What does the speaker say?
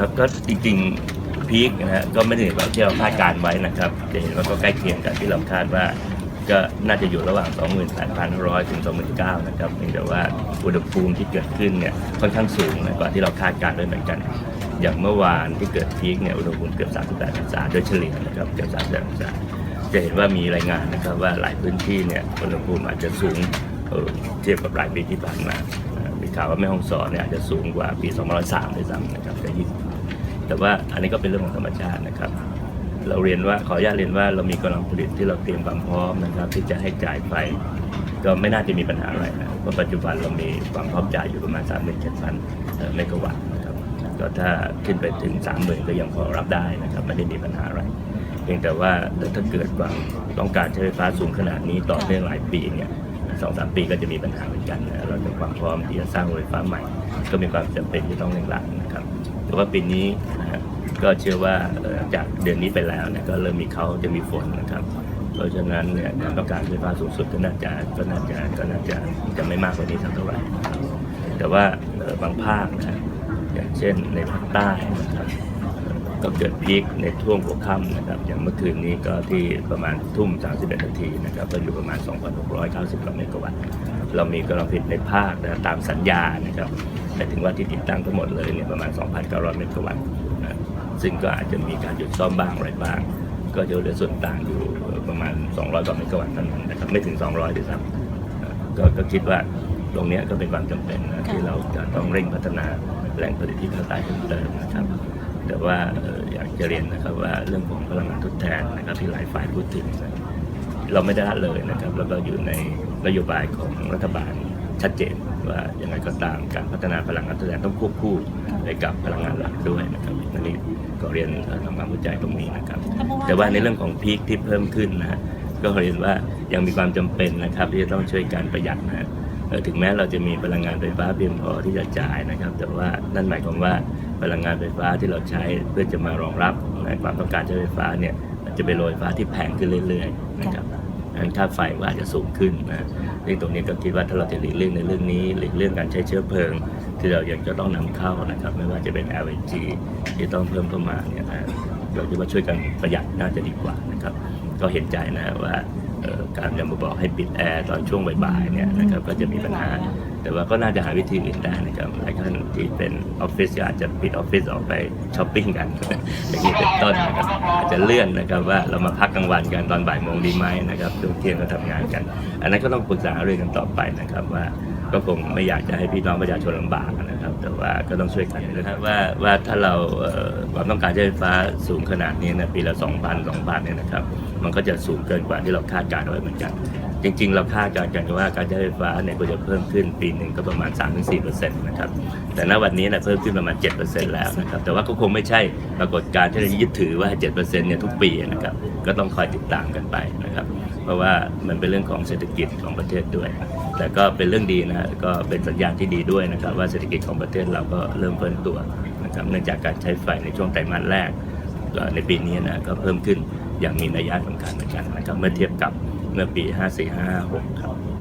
ครับก็จริงๆพีคนะฮะก็ไม่ได้แบบที่เราคาดการไว้นะครับจะเห็นว่าก็ใกล้เคียงกับที่เราคาดว่า ก็น่าจะอยู่ระหว่าง 28,500 ถึง 29,000 นะครับเพียงแต่ว่าอุณหภูมิที่เกิดขึ้นเนี่ยค่อนข้างสูงนะกว่าที่เราคาดการณ์ไว้เหมือนกัน อย่างเมื่อวานที่เกิดพีคเนี่ยอุณหภูมิเกือบ 38 องศาโดยเฉลี่ยนะครับเกือบ 38 องศาจะเห็นว่ามีรายงานนะครับว่าหลายพื้นที่เนี่ยอุณหภูมิอาจจะสูงเทียบกับหลายปีที่ผ่านมา ข่าวว่าแม่ฮ่องสอนเนี่ยอาจจะสูงกว่าปี2003ด้วยซ้ำนะครับแต่ยี่งแต่ว่าอันนี้ก็เป็นเรื่องของธรรมชาตินะครับ เราเรียนว่าขออนุญาตเรียนว่าเรามีกำลังผลิตที่เราเตรียมความพร้อมนะครับ ที่จะให้จ่ายไฟก็ไม่น่าจะมีปัญหาอะไรนะเพราะปัจจุบันเรามีความพร้อมจ่ายอยู่ประมาณ3 7 0 0 0เมกะวัตต์นะครับก็ถ้าขึ้นไปถึง 30,000 ก็ยังพอรับได้นะครับไม่ได้มีปัญหาอะไรเพียงแต่ว่าถ้าเกิดความต้องการใช้ไฟฟ้าสูงขนาดนี้ต่อเนื่องหลายปีเนี่ย สองสามปีก็จะมีปัญหาเหมือนกันนะเราจะความพร้อมที่จะสร้างโรงไฟฟ้าใหม่ ก็มีความจำเป็นที่ต้องเร่งรัดนะครับแต่ว่าปีนี้นะก็เชื่อว่าจากเดือนนี้ไปแล้วก็เริ่มมีเขาจะมีฝนนะครับ เพราะฉะนั้นเนี่ยความต้องการไฟฟ้าสูงสุดก็น่าจะก็น่าจะก็น่าจะจะไม่มากกว่านี้เท่าไหร่แต่ว่าบางภาคนะอย่างเช่นในภาคใต้นะครับ ก็เกิดพีคในช่วงหัวค่ำนะครับ อย่างเมื่อคืนนี้ก็ที่ประมาณทุ่ม 31 นาทีนะครับ ก็อยู่ประมาณ 2,690กว่าเมกะวัตต์ เรามีกำลังผลิตในภาคนะตามสัญญานะครับ แต่ถึงว่าที่ติดตั้งทั้งหมดเลยเนี่ยประมาณ 2,900 เมกะวัตต์นะซึ่งก็อาจจะมีการหยุดซ่อมบ้างอะไรบ้าง ก็จะเหลือส่วนต่างอยู่ประมาณ 200 กว่าเมกะวัตต์เท่านั้นนะครับ ไม่ถึง 200ด้วยซ้ำก็ก็คิดว่าตรงนี้ก็เป็นความจำเป็นนะที่เราจะต้องเร่งพัฒนาแหล่งผลิตที่ภาคใต้เพิ่มเติมนะครับ แต่ว่าเอ่ออยากจะเรียนนะครับว่าเรื่องของพลังงานทดแทนนะครับที่หลายฝ่ายพูดถึงนะเราไม่ได้ละเลยนะครับแล้วก็อยู่ในนโยบายของรัฐบาลชัดเจนว่ายังไงก็ตามการพัฒนาพลังงานทดแทนต้องควบคู่ไปกับพลังงานหลักด้วยนะครับอันนี้ก็เรียนเอ่อทำความเข้าใจตรงนี้นะครับ แต่ว่าในเรื่องของพีคที่เพิ่มขึ้นนะฮะก็เรียนว่ายังมีความจำเป็นนะครับที่จะต้องช่วยการประหยัดนะฮะเอ่อถึงแม้เราจะมีพลังงานไฟฟ้าเพียงพอที่จะจ่ายนะครับ แต่ว่านั่นหมายความว่า พลังงานไฟฟ้าที่เราใช้เพื่อจะมารองรับนะความต้องการใช้ไฟฟ้าเนี่ยมันจะเป็นโรงไฟฟ้าที่แพงขึ้นเรื่อยๆนะครับดังนั้นค่าไฟก็อาจจะสูงขึ้นนะซึ่งตรงนี้ก็คิดว่าถ้าเราจะหลีกเลี่ยงในเรื่องนี้หลีกเลี่ยงการใช้เชื้อเพลิง ที่เรายังจะต้องนำเข้านะครับไม่ว่าจะเป็น LNG ที่ต้องเพิ่มเข้ามาเนี่ยนะเราคิดว่าช่วยกันประหยัดน่าจะดีกว่านะครับก็เห็นใจนะว่าเอ่อ การจะมาบอกให้ปิดแอร์ตอนช่วงบ่ายๆเนี่ยนะครับก็จะมีปัญหา แต่ว่าก็น่าจะหาวิธีอื่นได้นะครับหลายท่านที่เป็นออฟฟิศก็อาจจะปิดออฟฟิศออกไปช้อปปิ้งกันอย่างนี้เป็นต้นนะครับอาจจะเลื่อนนะครับว่าเรามาพักกลางวันกันตอนบ่ายโมงดีไหมนะครับช่วงเที่ยงก็ทำงานกัน อันนั้นก็ต้องปรึกษาเรื่องกันต่อไปนะครับว่าก็คงไม่อยากจะให้พี่น้องประชาชนลำบากนะ ครับแต่ว่าก็ต้องช่วยกันนะครับว่าว่าถ้าเราความต้องการใช้ไฟฟ้าสูงขนาดนี้นะปีละ 2,000 2,000เนี่ยนะครับมันก็จะสูงเกินกว่าที่เราคาดการณ์ไว้เหมือนกัน จริง ๆ เราคาดการณ์กันว่าการใช้ไฟฟ้าเนี่ยก็จะเพิ่มขึ้นปีหนึ่งก็ประมาณ 3-4%นะครับแต่ณวันนี้นะเพิ่มขึ้นประมาณ 7%แล้วนะครับแต่ว่าก็คงไม่ใช่ปรากฏการณ์ที่เรายึดถือว่า 7%เนี่ยทุกปีนะครับก็ต้องคอยติดตามกันไปนะครับเพราะว่ามันเป็นเรื่องของเศรษฐกิจของประเทศด้วย แต่ก็เป็นเรื่องดีนะฮะก็เป็นสัญญาณที่ดีด้วยนะครับว่าเศรษฐกิจของประเทศเราก็เริ่มเพิ่มตัวนะครับเนื่องจากการใช้ไฟในช่วงไตรมาสแรกในปีนี้นะก็เพิ่มขึ้นอย่างมีนัยยะสำคัญเหมือนกันนะครับเมื่อเทียบกับเมื่อปี 5456 ครับ